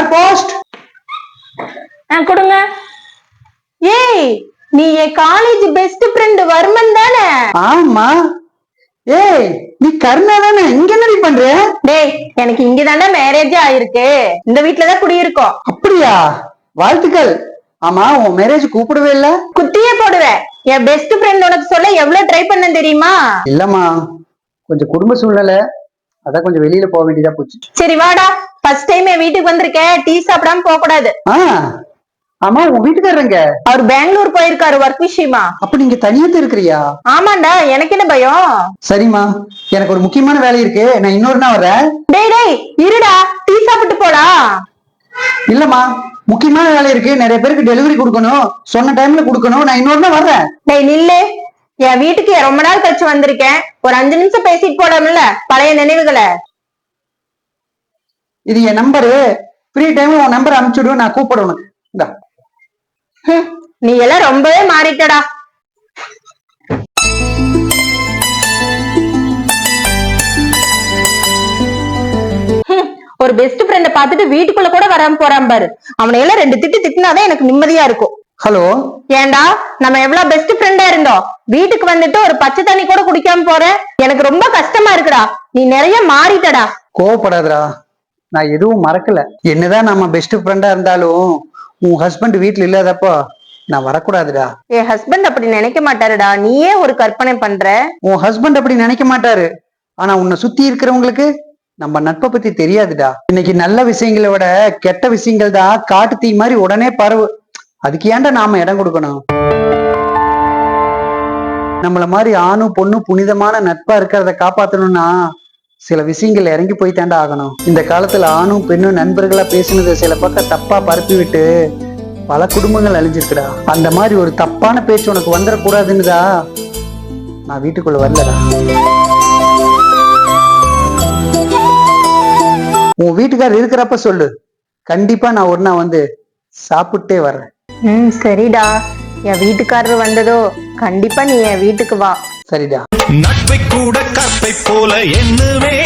Sir post கொடுங்க. ஏய் நீ என் காலேஜ் பெஸ்ட் ஃப்ரெண்ட் வர்மன் தானே? ஆமா. ஏய் நீ கருணா தானே? இங்க என்ன பண்ற? டேய் எனக்கு இங்கதானே மேரேஜ் ஆயிருக்கு. இந்த வீட்டுலதான் குடியிருக்கோம். அப்படியா? வாழ்த்துக்கள். ஆமா உன் மேரேஜ் கூப்பிடவே இல்ல? குத்தியே போடுவேன் என் பெஸ்ட் ஃப்ரெண்ட் உனக்கு சொல்ல எவ்வளவு ட்ரை பண்ண தெரியுமா? இல்லம்மா. கொஞ்சம் குடும்ப சூழ்நிலை. அதான் கொஞ்சம் வெளியில போக வேண்டியதா போச்சு. சரி வாடா. ஃபர்ஸ்ட் டைம் என் வீட்டுக்கு வந்திருக்கேன். டீ சாப்பிடாம போக கூடாது ஆமா உன் வீட்டுக்காரங்க அவர் பெங்களூர் போயிருக்காரு ஒர்க் விஷயமா. அப்ப நீங்க தனியா இருக்கிறியா? ஆமாண்டா எனக்கு என்ன பயம்? சரிம்மா எனக்கு ஒரு முக்கியமான வேலை இருக்கு. நான் இன்னொரு நாள் வரேன் டேய் டேய் இருடா டீ சாப்பிட்டு போடா. இல்லம்மா முக்கியமான வேலை இருக்கு. நிறைய பேருக்கு டெலிவரி கொடுக்கணும். சொன்ன டைம்ல கொடுக்கணும். நான் இன்னொரு நாள் வர்றேன். டேய் நில்லு. என் வீட்டுக்கு ரொம்ப நாள் கழிச்சு வந்திருக்கேன். ஒரு அஞ்சு நிமிஷம் பேசிட்டு போடாமல பழைய நினைவுகளை. இது என் நம்பரு ஃப்ரீ டைம்ல உன் நம்பர் அனுப்பிச்சுடுவேன் நான் கூப்பிடுறேன் உனக்கு. இந்தா. நீ எல்லாம் ரொம்பவே மாறிட்டடா. ஒரு பெஸ்ட் ஃப்ரெண்ட பார்த்துட்டு வீட்டுக்குள்ள கூட வராம போறான் பாரு. அவனை எல்லாம் ரெண்டு திட்டு திட்டினாதான் எனக்கு நிம்மதியா இருக்கும். ஹலோ ஏன்டா நம்ம எவ்வளவு பெஸ்ட் ஃப்ரெண்டா இருந்தோம். வீட்டுக்கு வந்துட்டு ஒரு பச்சை தண்ணி கூட குடிக்காம போற. எனக்கு ரொம்ப கஷ்டமா இருக்குடா. நீ நிறைய மாறிட்டடா. கோவப்படாதடா. நான் எதுவும் மறக்கல. என்னதான் நம்ம பெஸ்ட் ஃப்ரெண்டா இருந்தாலும் உன் ஹஸ்பண்ட் வீட்ல இல்லாதப்போ நான் வரக்கூடாதுடா. என் ஹஸ்பண்ட் அப்படி நினைக்க மாட்டாருடா. நீயே ஒரு கற்பனை பண்ற. உன் ஹஸ்பண்ட் அப்படி நினைக்க மாட்டாரு. ஆனா உன்னை சுத்தி இருக்கிறவங்களுக்கு நம்ம நட்பை பத்தி தெரியாதுடா. இன்னைக்கு நல்ல விஷயங்களை விட கெட்ட விஷயங்கள் தான் காட்டு தீ மாதிரி உடனே பரவு. அதுக்கு ஏன்டா நாம இடம் கொடுக்கணும்? நம்மள மாதிரி ஆணும் பொண்ணும் புனிதமான நட்பா இருக்கிறத காப்பாத்தணும்னா சில விஷயங்கள் இறங்கி போய் தாண்டா ஆகணும். இந்த காலத்துல ஆணும் பெண்ணும் நண்பர்களா பேசினது சில பக்கம் தப்பா பரப்பி விட்டு பல குடும்பங்கள் அழிஞ்சிருக்குடா. அந்த மாதிரி ஒரு தப்பான பேச்சு உனக்கு வந்துடக்கூடாதுன்னுதா நான் வீட்டுக்குள்ள வரலடா. உன் வீட்டுக்காரர் இருக்கிறப்ப சொல்லு. கண்டிப்பா நான் ஒரு நாள் வந்து சாப்பிட்டே வர்றேன். ம் சரிடா. என் வீட்டுக்காரர் வந்ததோ கண்டிப்பா நீ என் வீட்டுக்கு வா. சரிடா. நட்பை கூட கற்பை போல என்னவே